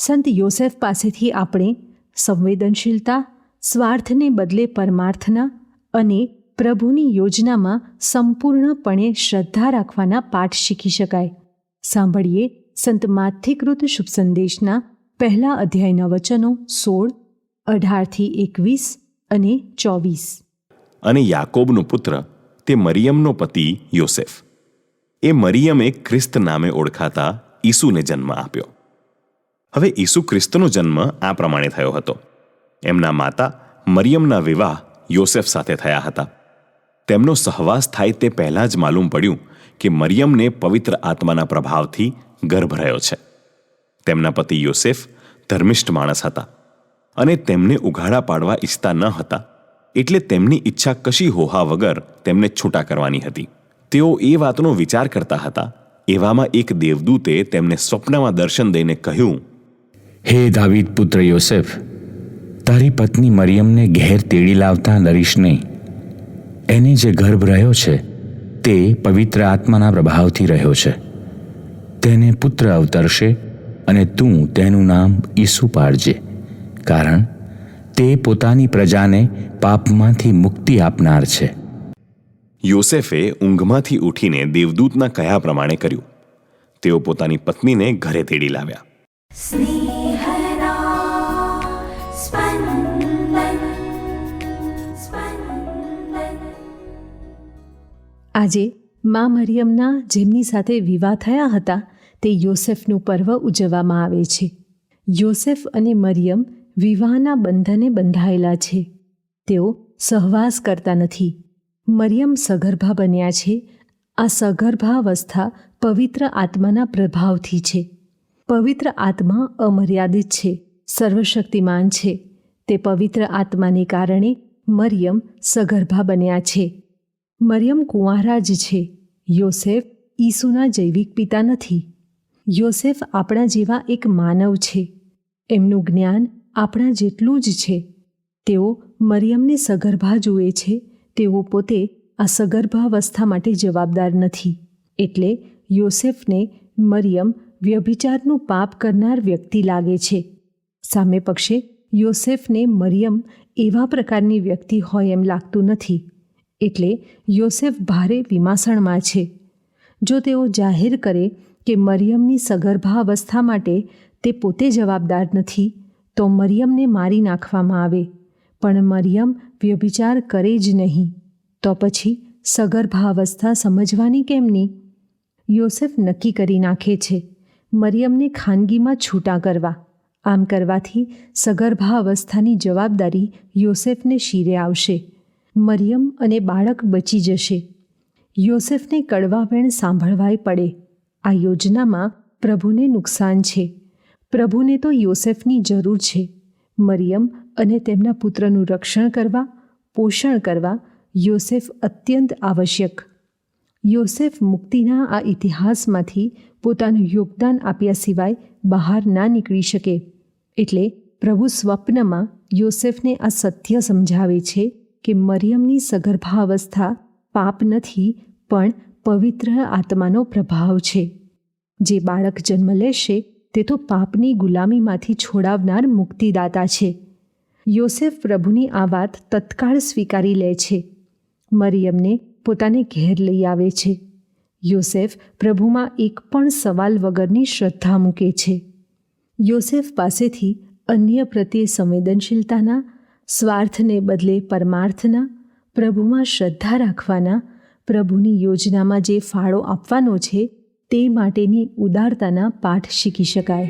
સંત યોસેફ પાસેથી આપણે સંવેદનશીલતા, સ્વાર્થને બદલે પરમાર્થના અને પ્રભુની યોજનામાં સંપૂર્ણપણે શ્રદ્ધા રાખવાના પાઠ શીખી શકાય. સાંભળીએ સંત માથિકૃત શુભ સંદેશના પહેલા અધ્યાયના વચનો સોળ, અઢારથી એકવીસ અને ચોવીસ. અને યાકોબનો પુત્ર, તે મરિયમનો પતિ યોસેફ. એ મરિયમે ખ્રિસ્ત નામે ઓળખાતા ઈસુને જન્મ આપ્યો. હવે ઈસુ ખ્રિસ્તનો જન્મ આ પ્રમાણે થયો હતો. એમના માતા મરિયમના વિવાહ યોસેફ સાથે થયા હતા. તેમનો સહવાસ થાય તે પહેલાં જ માલુમ પડ્યું કે મરિયમને પવિત્ર આત્માના પ્રભાવથી ગર્ભ રહ્યો છે. તેમના પતિ યોસેફ ધર્મિષ્ઠ માણસ હતા અને તેમને ઉઘાડા પાડવા ઈચ્છતા ન હતા, એટલે તેમની ઈચ્છા કશી હોહા વગર તેમને છૂટા કરવાની હતી. તેઓ એ વાતનો વિચાર કરતા હતા, એવામાં એક દેવદૂતે તેમને સ્વપ્નમાં દર્શન દઈને કહ્યું હે દાવીદ પુત્ર યોસેફ તારી પત્ની મરિયમને ઘેર તેડી લાવતા ડરીશ નહીં. એને જે ગર્ભ રહ્યો છે તે પવિત્ર આત્માના પ્રભાવથી રહ્યો છે. તેને પુત્ર અવતરશે અને તું તેનું નામ ઈસુ પાડજે કારણ તે પોતાની પ્રજાને પાપમાંથી મુક્તિ આપનાર છે. યોસેફે ઊંઘમાંથી ઉઠીને દેવદૂતના કયા પ્રમાણે કર્યું. તેઓ પોતાની પત્નીને ઘરે તેડી લાવ્યા. આજે મા મરિયમના જેમની સાથે વિવાહ થયા હતા, તે યોસેફનું પર્વ ઉજવવામાં આવે છે. યોસેફ અને મરિયમ વિવાહના બંધને બંધાયેલા છે. તેઓ સહવાસ કરતા નથી. મરિયમ સગર્ભા બન્યા છે. આ સગર્ભાવસ્થા પવિત્ર આત્માના પ્રભાવથી છે. પવિત્ર આત્મા અમર્યાદિત છે, સર્વશક્તિમાન છે. તે પવિત્ર આત્માને કારણે મરિયમ સગર્ભા બન્યા છે. મરિયમ કુંવારા જ છે. યોસેફ ઈસુના જૈવિક પિતા નથી. યોસેફ આપણા જેવા એક માનવ છે. એમનું જ્ઞાન આપણા જેટલું જ છે. તેઓ મરિયમને સગર્ભા જુએ છે. તેઓ પોતે આ સગર્ભાવસ્થા માટે જવાબદાર નથી. એટલે યોસેફને મરિયમ વ્યભિચારનું પાપ કરનાર વ્યક્તિ લાગે છે. સામે પક્ષે યોસેફને મરિયમ એવા પ્રકારની વ્યક્તિ હોય એમ લાગતું નથી. એટલે યોસેફ ભારે વિમાસણમાં છે. જો તેઓ જાહેર કરે કે મરિયમની સગર્ભા અવસ્થા માટે તે પોતે જવાબદાર નથી, તો મરિયમને મારી નાખવામાં આવે. પણ મરિયમ વ્યભિચાર કરે જ નહીં. તો પછી સગર્ભાવસ્થા સમજવાની કેમની યોસેફ નક્કી કરી નાખે છે. મરિયમને ખાનગીમાં છૂટા કરવા. આમ કરવાથી સગર્ભાવસ્થાની જવાબદારી યોસેફને શીરે આવશે. મરિયમ અને બાળક બચી જશે. યોસેફને કડવાવેણ સાંભળવાય પડે. આ યોજનામાં પ્રભુને નુકસાન છે. પ્રભુને તો યોસેફની જરૂર છે. મરિયમ અને તેમના પુત્રનું રક્ષણ કરવા, પોષણ કરવા યોસેફ અત્યંત આવશ્યક. યોસેફ મુક્તિના આ ઇતિહાસમાંથી પોતાનું યોગદાન આપ્યા સિવાય બહાર ના નીકળી શકે. એટલે પ્રભુ સ્વપ્નમાં યોસેફને આ સત્ય સમજાવે છે કે મરિયમની સગર્ભાવસ્થા પાપ નથી, પણ પવિત્ર આત્માનો પ્રભાવ છે. જે બાળક જન્મ લેશે, તે તો પાપની ગુલામીમાંથી છોડાવનાર મુક્તિદાતા છે. યોસેફ પ્રભુની આ વાત તત્કાળ સ્વીકારી લે છે. મરિયમને પોતાને ઘેર લઈ આવે છે. યોસેફ પ્રભુમાં એક પણ સવાલ વગરની શ્રદ્ધા મૂકે છે. યોસેફ પાસેથી અન્ય પ્રત્યે સંવેદનશીલતાના સ્વાર્થને બદલે પરમાર્થના, પ્રભુમાં શ્રદ્ધા રાખવાના, પ્રભુની યોજનામાં જે ફાળો આપવાનો છે, તે માટેની ઉદારતાના પાઠ શીખી શકાય.